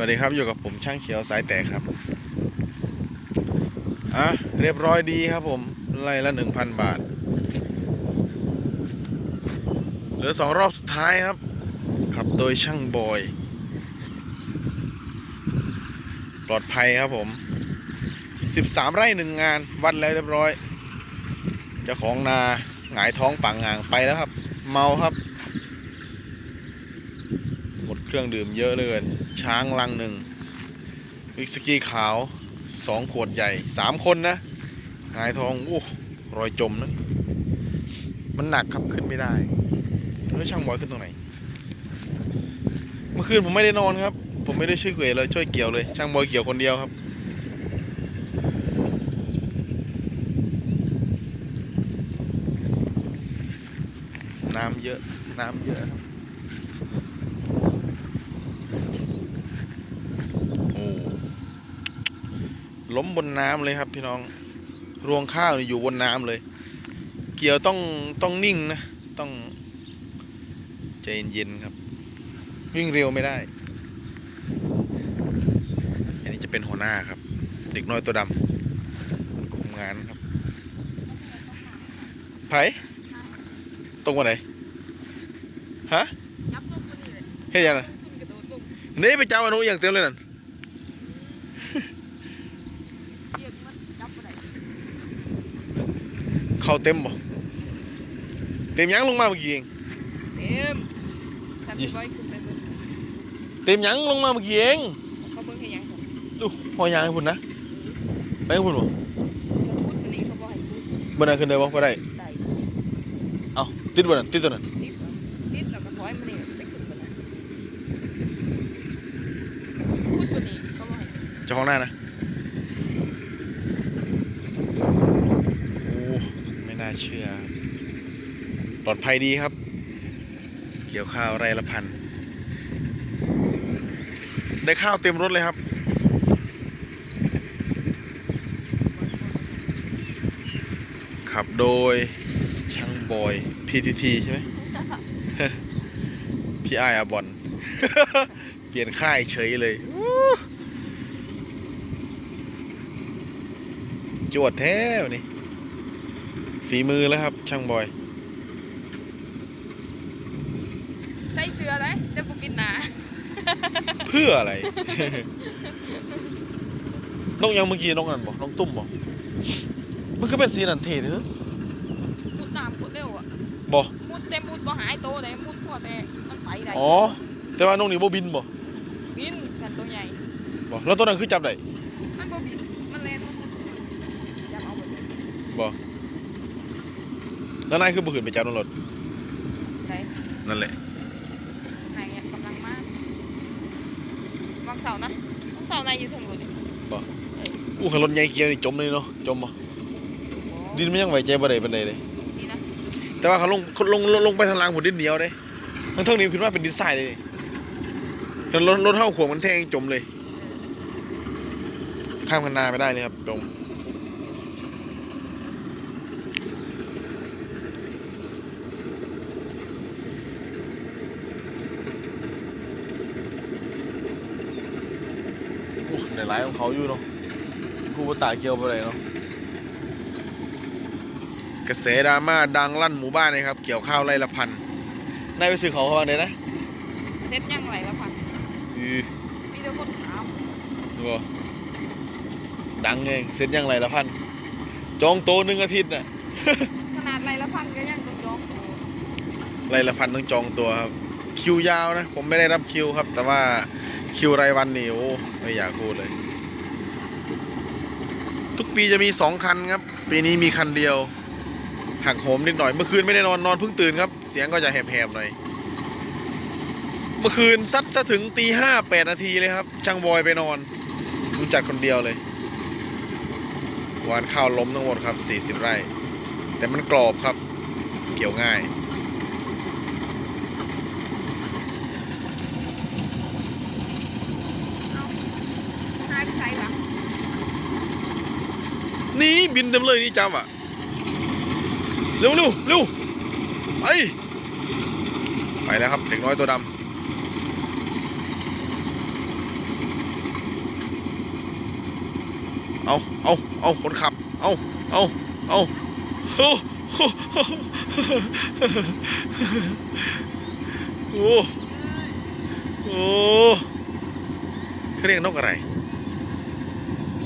วัสดีครับอยู่กับผมช่างเขียวสายแตกครับอะเรียบร้อยดีครับผมไล่ละหนึ่งพันบาท เหลือสองรอบสุดท้ายครับ ขับโดยช่างบอย ปลอดภัยครับผม13ไร่หนึ่งงาน วัดแล้วเรียบร้อยเจ้าของนาหงายท้องปังงางไปแล้วครับ เมาครับ หมดเครื่องดื่มเยอะเลย ช้างลังหนึ่งวิกสกี้ขาวสองขวดใหญ่สามคนนะหายทองโอ้รอยจมนะมันหนักครับขึ้นไม่ได้แล้วช่างบอยขึ้นตรงไหน เมื่อคืนผมไม่ได้นอนครับ ผมไม่ได้ช่วยเกวยเลยช่วยเกี่ยวเลย ช่างบอยเกี่ยวคนเดียวครับน้ำเยอะ น้ำเยอะครับ โอ้ ล้มบนน้ำเลยครับ พี่น้องรวงข้าวนี่อยู่บนน้ำเลย เกี่ยวต้องต้องนิ่งนะต้องใจเย็นๆครับ วิ่งเร็วไม่ได้ อันนี้จะเป็นหัวหน้าครับ เด็กน้อยตัวดำคุมงานครับไผตรงวันไหนฮะยับลงตัวนี้เลยเฮ้ยยังไงขึ้นกระโดดลงนี่ไปเจ้าอนุอย่างเต็มเลยนั่น เรียกมันยับไปไหน เข้าเต็มบ่เต็มยังลงมาเมื่อกี้เองเต็มทำไปไว้ขึ้นไปเบิ่งเต็มยังลงมาเมื่อกี้เองเขาเบิ่งให้ยังสั่นดูพอยางให้พุ่นนะไปให้พุ่นบ่เขาพูดตัวนี้เขาบอกให้พูดบ่ได้ขึ้นได้บ่บ่ได้ได้เอ้าติดบ่นั่นติดตัวนั้นติดเหรอติดแล้วก็ถอยมานี่ไปขึ้นไปนะพูดตัวนี้เขาบอกให้เจ้าของหน้านะโอ้ไม่ น่าเชื่อ ปลอดภัยดีครับ เกี่ยวข้าวไร่ละพัน ได้ข้าวเต็มรถเลยครับขับโดยช่างบอย PTT ใช่ไหมพี่ไออาบอลเปลี่ยนค่ายเฉยเลย จวดแท้วนนี้ ฝีมือแล้วครับ ช่างบอย ใส่เสื้อเลยเดี๋ยวกูปิดหนาเพื่ออะไรนกยังเมื่อกี้นกนั่นบอกนกตุ้มบอกมันก็เป็นสีนันเทเถอะมุดน้ำมุดเร็วอะบอกมุดเต็มมุดบ่หายโตเลยมุดพอแต่มันไปได้อ๋อ แต่ว่านกนี่บ่บินบอกบินกันตัวใหญ่บอกแล้วตัวนั้นคือจับได้มันบ่บินมันแล่นมันจับเอาไปเลยบอก แล้วนายคือบ่ขึ้นไปจับนรถได้นั่นแหละนายเนี่ยกำลังมากวางเสานะวางเสานายอยู่ถึงหมดเลยอู้ขันรถใหญ่เกียวนี่จมเลยเนาะจมบ่ดินมันยังไหวใจบ่ได้ปานใดเลยดีนะแต่ว่าเขาลงเขาลงลงลงไปทางล่างผมดินเหนียวเด้มันเท่านี้คิดว่าเป็นดินทรายเลยแต่รถรถเท่าขวงมันแทงจมเลย ข้ามคันนาไม่ได้เลยครับจม ในไลน์ของเขาอยู่เนาะกูบ่ตาเกียวไปเลยเนาะกระแสดราม่าดังลั่นหมู่บ้านเลยครับ เกี่ยวข้าวไร่ละพันนายไปซื้อของเขาบ้างเลยนะเซ็ตยังไรแล้วพันอือมีแต่คนถามดูบ่ดังเองเซ็นยังไรละพันจองโต๊ะหนึ่งอาทิตย์น่ะ ขนาดไรละพันก็ยังต้องจองตัวไรละพันต้องจองตัวครับ คิวยาวนะ ผมไม่ได้รับคิวครับ แต่ว่า คิวรายวันนี่โอ้ไม่อยากพูดเลย ทุกปีจะมีสองคันครับ ปีนี้มีคันเดียว หักโหมนิดหน่อย เมื่อคืนไม่ได้นอนนอนเพิ่งตื่นครับ เสียงก็จะแหบๆหน่อย เมื่อคืนซัดซะถึงตีห้าแปดนาทีเลยครับ ช่างบอยไปนอนดูจัดคนเดียวเลยหวานข้าวล้มทั้งหมดครับสี่สิบไร่ แต่มันกรอบครับ เกี่ยวง่าย นี่บินเต็มเลยนี่จ้าอะเร็วเร็วเร็วไปไปแล้วครับเด็กน้อยตัวดำเอาเอาเอาคนขับ เอาเอาเอาโอ้โหโอ้เขาเรียกนกอะไร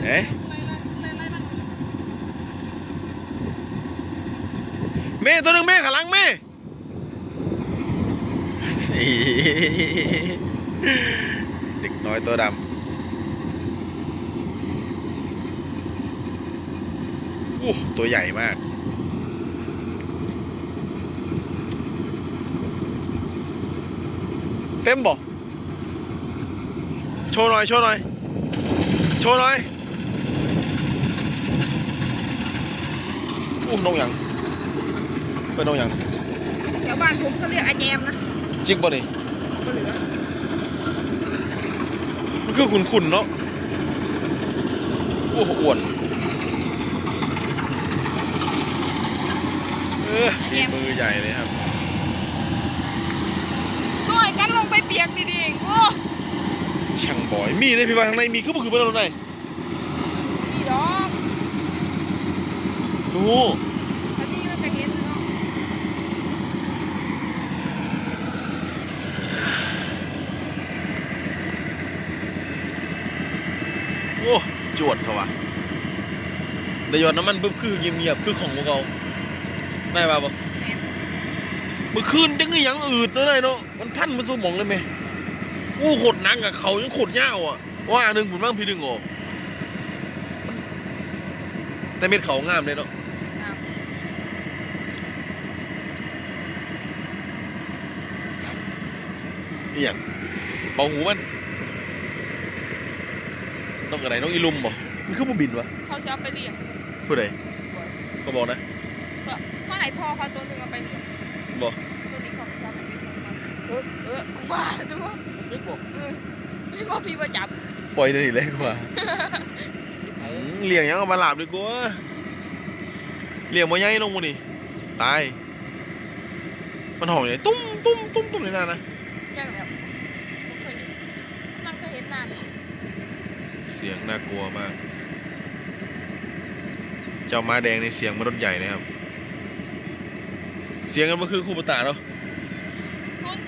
เอ๊ะ เมย์ตัวหนึ่งเมย์ขังหลังเมย์เด็กน้อยตัวดำโอ้ตัวใหญ่มากเต็มบ่โชว์หน่อย โชว์หน่อย โชว์หน่อยอู้นกหยัง เป็นนกหยังแถวบ้านผมเขาเรียกอาแจมนะจริงป่ะนี่ก็เหลือมันคือขุนขุนๆเนาะโอ้โหอ้วนเออฝีมือใหญ่เลยครับหน่อยกันลงไปเปียกดีๆโอ้ช่างบอยมีเลยพี่ว่าข้างในมีคือบ่คือเป็นอะไรพี่ดอก ดู อันนี้มันจะเห็นเนาะ โอ้ จวดเขาวะได้หยอดน้ำมันปุ๊บคือเงียบๆคือของพวกเราได้ป่ะบ่เมื่อคืนจังไงยังอืดเนาะได้เนาะมันพันมันสมองเลยไหมอู้ขดนังอะเขายังขดยาวอะว่าหนึ่งผมบ้างพี่ดึงออกแต่เม็ดเขางามเลยเนาะนี่อย่างเป่าหูมัน กอะไรนกอีลุมบ่มันคือบ่บินวะเขาจะเอาไปเลี้ยงผู้ใดก็บอกนะก็เขาให้พ่อเขาตัวหนึงเอาไปเลี้ยงบอกตัวนี้เขาจะเอาไปเลี้ยงเออเออกูว่าตัวเล็กบอกเออนี่ว่าพี่ว่าจับปล่อยได้นี่เลยกว่าอืมเลี้ยงยังเอามาหลาบดีกว่าเลี้ยงมาใหญ่ลงมานี่ตายมันหอมอย่างไรตุ้มตุ้มตุ้มตุ้มเลยนะนะ แจ้งแล้วบ่เคยเห็นกำลังจะเห็นนาน เสียงน่ากลัวมาก เจ้าม้าแดงในเสียงมันรถใหญ่เลยครับ เสียงกันมันคือคู่ปตาเนาะคุณ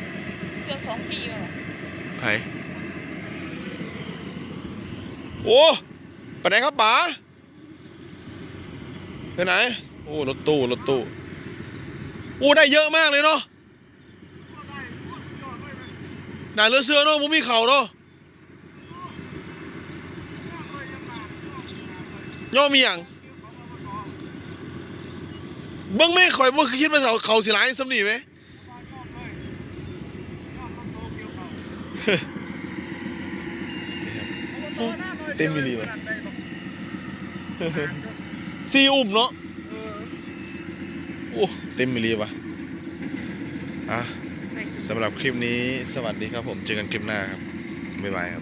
เชื่อมสองปีแล้วเหรอไผโอ้ไปไหนครับป๋าไปไหน โอ้รถตู้รถตู้โอ้ได้เยอะมากเลยเนาะด่านเรือเสือเนาะมุมีเข่าเนาะ ย่อมีอย่างเบิ้งไม่ข่อยบ่คิดว่าเขาเขาสิหลายสำนีไหมเต็มมิลลิวะซีอุ่มเนาะโอ้เต็มมิลลีว่ะอะไปสำหรับคลิปนี้สวัสดีครับผม เจอกันคลิปหน้าครับ บ๊ายบายครับ